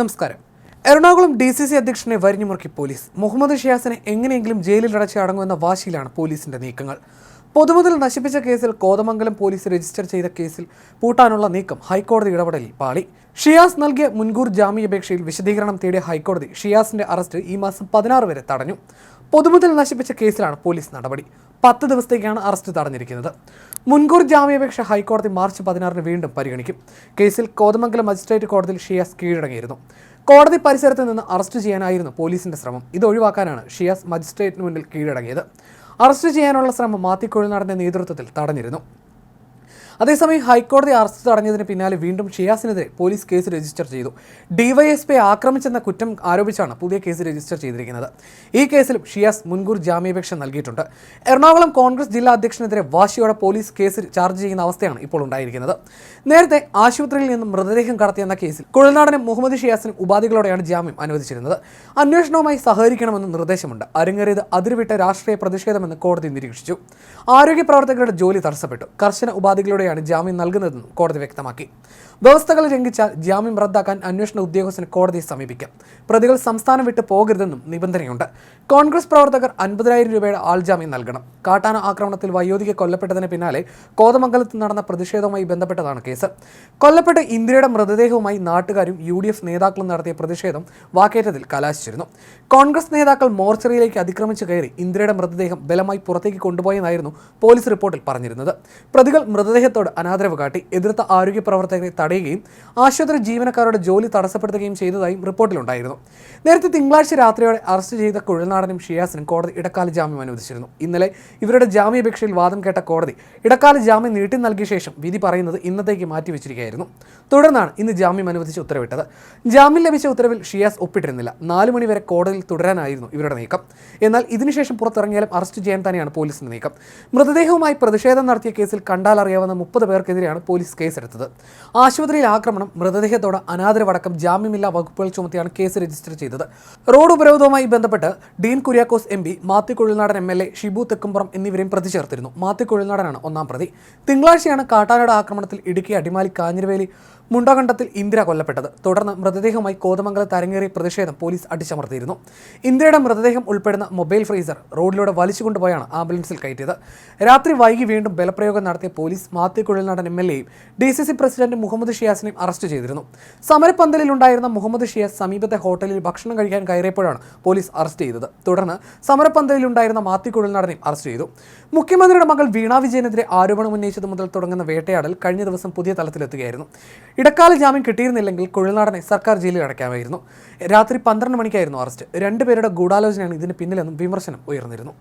നമസ്കാരം. Ernakulam D C C അധ്യക്ഷനെ വരിഞ്ഞുമുറുക്കി police. Muhammad ഷിയാസിനെ എങ്ങനെയെങ്കിലും ജയിലിൽ അടച്ച് അടങ്ങുമെന്ന വാശിയിലാണ് പോലീസിന്റെ നീക്കങ്ങൾ. പൊതുമുതൽ നശിപ്പിച്ച കേസിൽ കോതമംഗലം പോലീസ് രജിസ്റ്റർ ചെയ്ത കേസിൽ പൂട്ടാനുള്ള നീക്കം ഹൈക്കോടതി ഇടപെടലിൽ പാളി. ഷിയാസ് നൽകിയ മുൻകൂർ ജാമ്യാപേക്ഷയിൽ വിശദീകരണം തേടിയ ഹൈക്കോടതി ഷിയാസിന്റെ അറസ്റ്റ് ഈ മാസം പതിനാറ് വരെ തടഞ്ഞു. പൊതുമുതൽ നശിപ്പിച്ച കേസിലാണ് പോലീസ് നടപടി. പത്ത് ദിവസത്തേക്കാണ് അറസ്റ്റ് തടഞ്ഞിരിക്കുന്നത്. മുൻകൂർ ജാമ്യാപേക്ഷ ഹൈക്കോടതി മാർച്ച് പതിനാറിന് വീണ്ടും പരിഗണിക്കും. കേസിൽ കോതമംഗലം മജിസ്ട്രേറ്റ് കോടതിയിൽ ഷിയാസ് കീഴടങ്ങിയിരുന്നു. കോടതി പരിസരത്ത് നിന്ന് അറസ്റ്റ് ചെയ്യാനായിരുന്നു പോലീസിന്റെ ശ്രമം. ഇത് ഒഴിവാക്കാനാണ് ഷിയാസ് മജിസ്ട്രേറ്റിന് മുന്നിൽ കീഴടങ്ങിയത്. അറസ്റ്റ് ചെയ്യാനുള്ള ശ്രമം മാത്തിക്കൊഴുനാടിന്റെ നേതൃത്വത്തിൽ തടഞ്ഞിരുന്നു. അതേസമയം ഹൈക്കോടതി അറസ്റ്റ് തടഞ്ഞതിന് പിന്നാലെ വീണ്ടും ഷിയാസിനെതിരെ പോലീസ് കേസ് രജിസ്റ്റർ ചെയ്തു. ഡിവൈഎസ്പി ആക്രമിച്ചെന്ന കുറ്റം ആരോപിച്ചാണ് പുതിയ കേസ് രജിസ്റ്റർ ചെയ്തിരിക്കുന്നത്. ഈ കേസിലും ഷിയാസ് മുൻകൂർ ജാമ്യാപേക്ഷ നൽകിയിട്ടുണ്ട്. എറണാകുളം കോൺഗ്രസ് ജില്ലാ അധ്യക്ഷനെതിരെ വാശിയോടെ പോലീസ് കേസ് ചാർജ് ചെയ്യുന്ന അവസ്ഥയാണ് ഇപ്പോൾ ഉണ്ടായിരിക്കുന്നത്. നേരത്തെ ആശുപത്രിയിൽ നിന്നും മൃതദേഹം കടത്തിയെന്ന കേസിൽ കുഴൽനാടനും മുഹമ്മദ് ഷിയാസിനും ഉപാധികളോടെയാണ് ജാമ്യം അനുവദിച്ചിരുന്നത്. അന്വേഷണവുമായി സഹകരിക്കണമെന്ന് നിർദ്ദേശമുണ്ട്. അരങ്ങേറിയത് അതിരുവിട്ട രാഷ്ട്രീയ പ്രതിഷേധമെന്ന് കോടതി നിരീക്ഷിച്ചു. ആരോഗ്യ പ്രവർത്തകരുടെ ജോലി തടസ്സപ്പെട്ടു. കർശന ഉപാധികളോടെയാണ് ജാമ്യം നൽകുന്നതെന്നും കോടതി വ്യക്തമാക്കി. വ്യവസ്ഥകൾ ലംഘിച്ചാൽ ജാമ്യം റദ്ദാക്കാൻ അന്വേഷണ ഉദ്യോഗസ്ഥന് കോടതിയെ സമീപിക്കാം. പ്രതികൾ സംസ്ഥാനം വിട്ട് പോകരുതെന്നും നിബന്ധനയുണ്ട്. കോൺഗ്രസ് പ്രവർത്തകർ അൻപതിനായിരം രൂപയുടെ ആൾജാമ്യം നൽകണം. കാട്ടാന ആക്രമണത്തിൽ വയോധിക കൊല്ലപ്പെട്ടതിന് പിന്നാലെ കോതമംഗലത്ത് നടന്ന പ്രതിഷേധവുമായി ബന്ധപ്പെട്ടതാണ് കേസ്. കൊല്ലപ്പെട്ട ഇന്ദിരയുടെ മൃതദേഹവുമായി നാട്ടുകാരും യു ഡി എഫ് നേതാക്കളും നടത്തിയ പ്രതിഷേധം വാക്കേറ്റത്തിൽ കലാശിച്ചിരുന്നു. കോൺഗ്രസ് നേതാക്കൾ മോർച്ചറിയിലേക്ക് അതിക്രമിച്ചു കയറി ഇന്ദിരയുടെ മൃതദേഹം ബലമായി പുറത്തേക്ക് കൊണ്ടുപോയെന്നായിരുന്നു പോലീസ് റിപ്പോർട്ടിൽ പറഞ്ഞിരുന്നത്. പ്രതികൾ മൃതദേഹത്തോട് അനാദരവ് കാട്ടി. എതിർത്ത ആരോഗ്യ പ്രവർത്തകരെ തടയുകയും ആശുപത്രി ജീവനക്കാരുടെ ജോലി തടസ്സപ്പെടുത്തുകയും ചെയ്തതായും റിപ്പോർട്ടിലുണ്ടായിരുന്നു. നേരത്തെ തിങ്കളാഴ്ച രാത്രിയോടെ അറസ്റ്റ് ചെയ്ത കുഴൽനാടനും ഷിയാസിനും കോടതി ഇടക്കാല ജാമ്യം അനുവദിച്ചിരുന്നു. ഇന്നലെ ഇവരുടെ ജാമ്യാപേക്ഷയിൽ വാദം കേട്ട കോടതി ഇടക്കാല ജാമ്യം നീട്ടി നൽകിയ ശേഷം വിധി പറയുന്നത് ഇന്നത്തേക്ക് മാറ്റിവെച്ചിരിക്കുകയായിരുന്നു. തുടർന്നാണ് ഇന്ന് ജാമ്യം അനുവദിച്ച് ഉത്തരവിട്ടത്. ജാമ്യം ലഭിച്ച ഉത്തരവിൽ ഷിയാസ് ഒപ്പിട്ടിരുന്നില്ല. നാല് മണിവരെ കോടതിയിൽ തുടരാനായിരുന്നു ഇവരുടെ നീക്കം. എന്നാൽ ഇതിനുശേഷം പുറത്തിറങ്ങിയാലും അറസ്റ്റ് ചെയ്യാൻ തന്നെയാണ് പോലീസിന്റെ നീക്കം. മൃതദേഹവുമായി പ്രതിഷേധം നടത്തിയ കേസിൽ കണ്ടാലറിയാവുന്ന മുപ്പത് പേർക്കെതിരെയാണ് പോലീസ് കേസെടുത്തത്. ആശുപത്രിയിൽ ആക്രമണം മൃതദേഹത്തോട് അനാദരവടക്കം ജാമ്യമില്ലാ വകുപ്പുകൾ ചുമത്തിയാണ് കേസ് രജിസ്റ്റർ ചെയ്തത്. റോഡ് ഉപരോധവുമായി ബന്ധപ്പെട്ട് Dean Kuriakose M P Mathew M L A Shibu Thekkumpuram എന്നിവരെയും പ്രതി ചേർത്തിരുന്നു മാത്യു ഒന്നാം പ്രതി. തിങ്കളാഴ്ചയാണ് കാട്ടാനോട് ആക്രമണത്തിൽ ഇടുക്കി അടിമാലി കാഞ്ഞിരവേലി മുണ്ടകണ്ടത്തിൽ ഇന്ദിര കൊല്ലപ്പെട്ടത്. തുടർന്ന് മൃതദേഹവുമായി കോതമംഗലത്ത് അരങ്ങേറിയ പ്രതിഷേധം പോലീസ് അടിച്ചമർത്തിയിരുന്നു. ഇന്ദിരയുടെ മൃതദേഹം ഉൾപ്പെടുന്ന മൊബൈൽ ഫ്രീസർ റോഡിലൂടെ വലിച്ചുകൊണ്ടുപോയാണ് ആംബുലൻസിൽ കയറ്റിയത്. രാത്രി വൈകി വീണ്ടും ബലപ്രയോഗം നടത്തിയ police Mathew Kuzhalnadan M L എയും D C C president Muhammad ഷിയാസിനെയും arrest ചെയ്തിരുന്നു. സമരപ്പന്തലിലുണ്ടായിരുന്ന മുഹമ്മദ് ഷിയാസ് സമീപത്തെ ഹോട്ടലിൽ ഭക്ഷണം കഴിക്കാൻ കയറിയപ്പോഴാണ് പോലീസ് അറസ്റ്റ് ചെയ്തത്. തുടർന്ന് സമരപ്പന്തലിലുണ്ടായിരുന്ന മാത്യു കുഴൽനാടനെയും അറസ്റ്റ് ചെയ്തു. മുഖ്യമന്ത്രിയുടെ മകൾ വീണ വിജയനെതിരെ ആരോപണം ഉന്നയിച്ചത് മുതൽ തുടങ്ങുന്ന വേട്ടയാടൽ കഴിഞ്ഞ ദിവസം പുതിയ തലത്തിലെത്തുകയായിരുന്നു. ഇടക്കാല ജാമ്യം കിട്ടിയിരുന്നില്ലെങ്കിൽ കുഴൽനാടനെ സർക്കാർ ജയിലിൽ അടയ്ക്കാമായിരുന്നു. രാത്രി പന്ത്രണ്ട് മണിക്കായിരുന്നു അറസ്റ്റ്. രണ്ടുപേരുടെ ഗൂഢാലോചനയാണ് ഇതിന് പിന്നിലെന്നും വിമർശനം ഉയർന്നിരുന്നു.